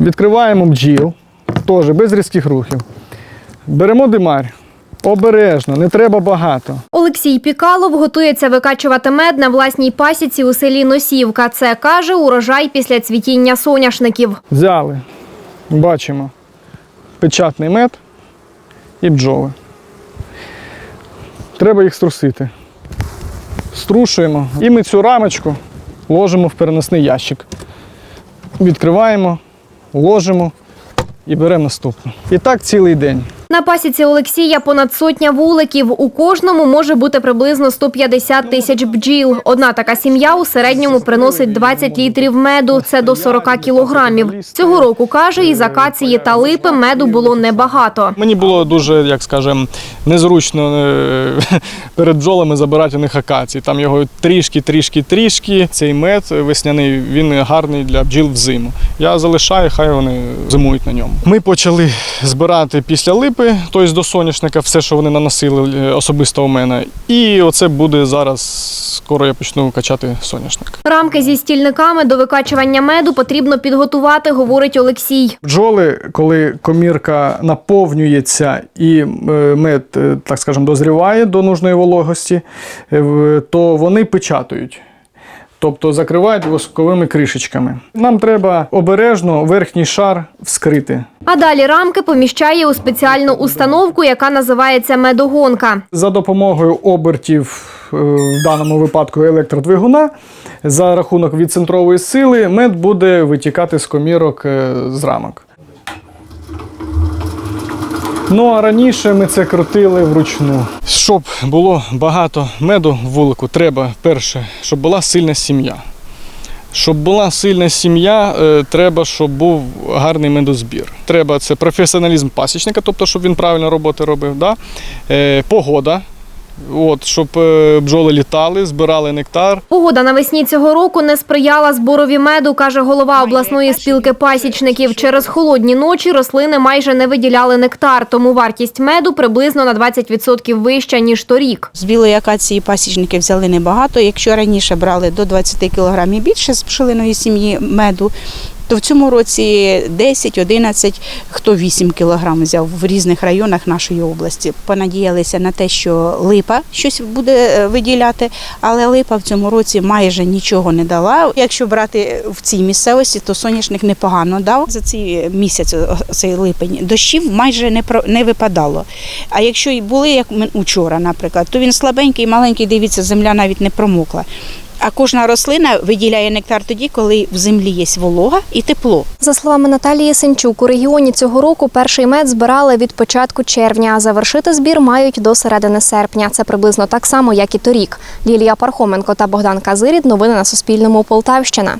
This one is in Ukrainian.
Відкриваємо бджіл, теж без різких рухів. Беремо димарь. Обережно, не треба багато. Олексій Пікалов готується викачувати мед на власній пасіці у селі Носівка. Це каже урожай після цвітіння соняшників. Взяли, бачимо, печатний мед і бджоли. Треба їх струсити. Струшуємо. І ми цю рамочку ложимо в переносний ящик. Відкриваємо, ложимо і беремо наступну. І так цілий день. На пасіці Олексія понад сотня вуликів. У кожному може бути приблизно 150 тисяч бджіл. Одна така сім'я у середньому приносить 20 літрів меду. Це до 40 кілограмів. Цього року каже, із акації та липи меду було небагато. Мені було дуже, як скажем, незручно е, перед бджолами забирати у них акації. Там його трішки, трішки, трішки. Цей мед весняний він гарний для бджіл взиму. Я залишаю, хай вони зимують на ньому. Ми почали збирати після липи, тобто до соняшника, все, що вони наносили е, особисто у мене. І оце буде зараз. Скоро я почну качати соняшник. Рамки зі стільниками до викачування меду потрібно підготувати, говорить Олексій. Бджоли, коли комірка наповнюється і е, мед, е, так скажемо, дозріває до нужної вологості, то вони печатають. Тобто закривають восковими кришечками. Нам треба обережно верхній шар вскрити. А далі рамки поміщає у спеціальну установку, яка називається медогонка. За допомогою обертів, е, в даному випадку електродвигуна, за рахунок відцентрової сили, мед буде витікати з комірок е, з рамок. Ну а раніше ми це крутили вручну. Щоб було багато меду в вулику, треба перше, щоб була сильна сім'я. Щоб була сильна сім'я, е, треба, щоб був гарний медозбір. Треба це професіоналізм пасічника, тобто, щоб він правильно роботи робив. Да? Е, погода, от, щоб е, бджоли літали, збирали нектар. Погода навесні цього року не сприяла зборові меду, каже голова обласної спілки пасічників. Через холодні ночі рослини майже не виділяли нектар, тому вартість меду приблизно на 20% вища, ніж торік. З білої акації пасічники взяли небагато. Якщо раніше брали до 20 кг і більше з пшелиної сім'ї меду, то в цьому році 10-11, хто 8 кг взяв в різних районах нашої області. Понадіялися на те, що липа щось буде е, виділяти, але липа в цьому році майже нічого не дала. Якщо брати в цій місцевості, то соняшник непогано дав за цей місяць, цей липень. Дощів майже не не випадало. А якщо і були, як учора, наприклад, то він слабенький, маленький, дивіться, земля навіть не промокла. А кожна рослина виділяє нектар тоді, коли в землі є волога і тепло. За словами Наталії Сенчук, у регіоні цього року перший мед збирали від початку червня, а завершити збір мають до середини серпня. Це приблизно так само, як і торік. Лілія Пархоменко та Богдан Казирід. Новини на Суспільному. Полтавщина.